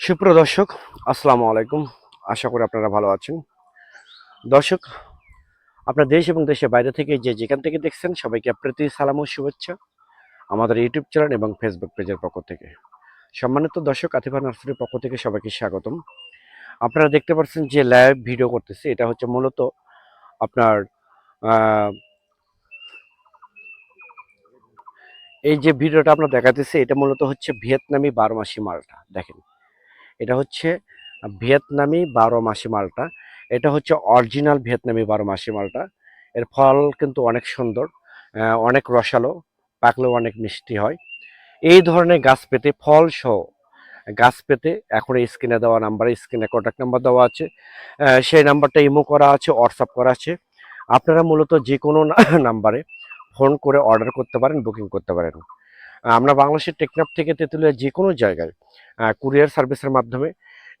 সুপ্রিয় দর্শক, আসসালামু আলাইকুম। আশা করি আপনারা ভালো আছেন। দর্শক, আপনার দেশ এবং দেশের বাইরে থেকে যে যেখান থেকে দেখছেন, সবাইকে প্রীতি, সালাম ও শুভেচ্ছা আমাদের ইউটিউব চ্যানেল এবং ফেসবুক পেজের পক্ষ থেকে। সম্মানিত দর্শক, আতিফা নার্সারির পক্ষ থেকে সবাইকে স্বাগতম। আপনারা দেখতে পাচ্ছেন যে লাইভ ভিডিও করতেছে। এটা হচ্ছে মূলত আপনার এই যে ভিডিওটা আপনার দেখাতেছে, এটা মূলত হচ্ছে ভিয়েতনামি বারো মাসি মালটা। দেখেন এটা হচ্ছে ভিয়েতনামি বারো মাসি মালটা। এটা হচ্ছে অরিজিনাল ভিয়েতনামি বারো মাসি মালটা। এর ফল কিন্তু অনেক সুন্দর অনেক রসালো, পাকলেও অনেক মিষ্টি হয়। এই ধরনের গাছ পেতে ফল সহ, গাছ পেতে এখন স্ক্রিনে দেওয়া নাম্বারে, স্ক্রিনে কন্ট্যাক্ট নাম্বার দেওয়া আছে। সেই নাম্বারটা ইমো করা আছে হোয়াটসঅ্যাপ করা আছে। আপনারা মূলত যে কোনো নাম্বারে ফোন করে অর্ডার করতে পারেন বুকিং করতে পারেন। আমরা বাংলাদেশের টেকনাফ থেকে তেঁতুলিয়া যে কোনো জায়গায় কুরিয়ার সার্ভিসের মাধ্যমে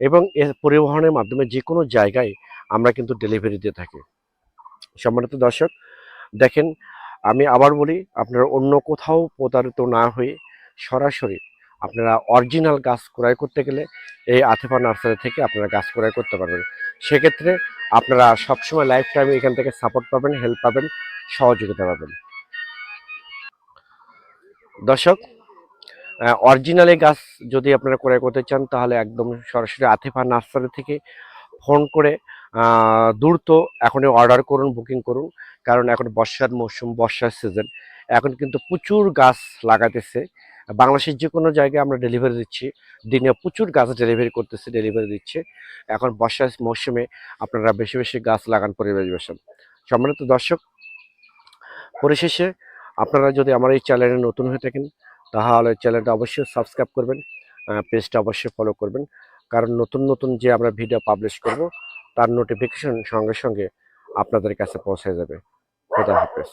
এবং পরিবহনের মাধ্যমে যে কোনো জায়গায় আমরা কিন্তু ডেলিভারি দিয়ে থাকি। সম্মানিত দর্শক, দেখেন, আমি আবার বলি, আপনারা অন্য কোথাও প্রতারিত না হয়ে সরাসরি আপনারা অরিজিনাল গাছ ক্রয় করতে গেলে এই আথেফা নার্সারি থেকে আপনারা গাছ ক্রয় করতে পারবেন। সেক্ষেত্রে আপনারা সবসময় লাইফ টাইমে এখান থেকে সাপোর্ট পাবেন হেল্প পাবেন, সহযোগিতা পাবেন। দর্শক অরিজিনালি গাছ যদি আপনারা ক্রয় করতে চান, তাহলে একদম সরাসরি আতিফা নার্সারি থেকে ফোন করে দ্রুত এখনই অর্ডার করুন বুকিং করুন। কারণ এখন বর্ষার মৌসুম, বর্ষার সিজন এখন কিন্তু প্রচুর গাছ লাগাতেছে। বাংলাদেশের যে কোনো জায়গায় আমরা ডেলিভারি দিচ্ছি। দিনে প্রচুর গাছ ডেলিভারি করতেছে ডেলিভারি দিচ্ছে। এখন বর্ষার মৌসুমে আপনারা বেশি বেশি গাছ লাগান পরিবেশ সম্মানিত দর্শক, পরিশেষে আপনারা যদি আমার এই চ্যানেলে নতুন হয়ে থাকেন, তাহলে চ্যানেলটা অবশ্যই সাবস্ক্রাইব করবেন পেজটা অবশ্যই ফলো করবেন। কারণ নতুন নতুন যে আমরা ভিডিও পাবলিশ করব, তার নোটিফিকেশন সঙ্গে সঙ্গে আপনাদের কাছে পৌঁছে যাবে। খোদা হাফেজ।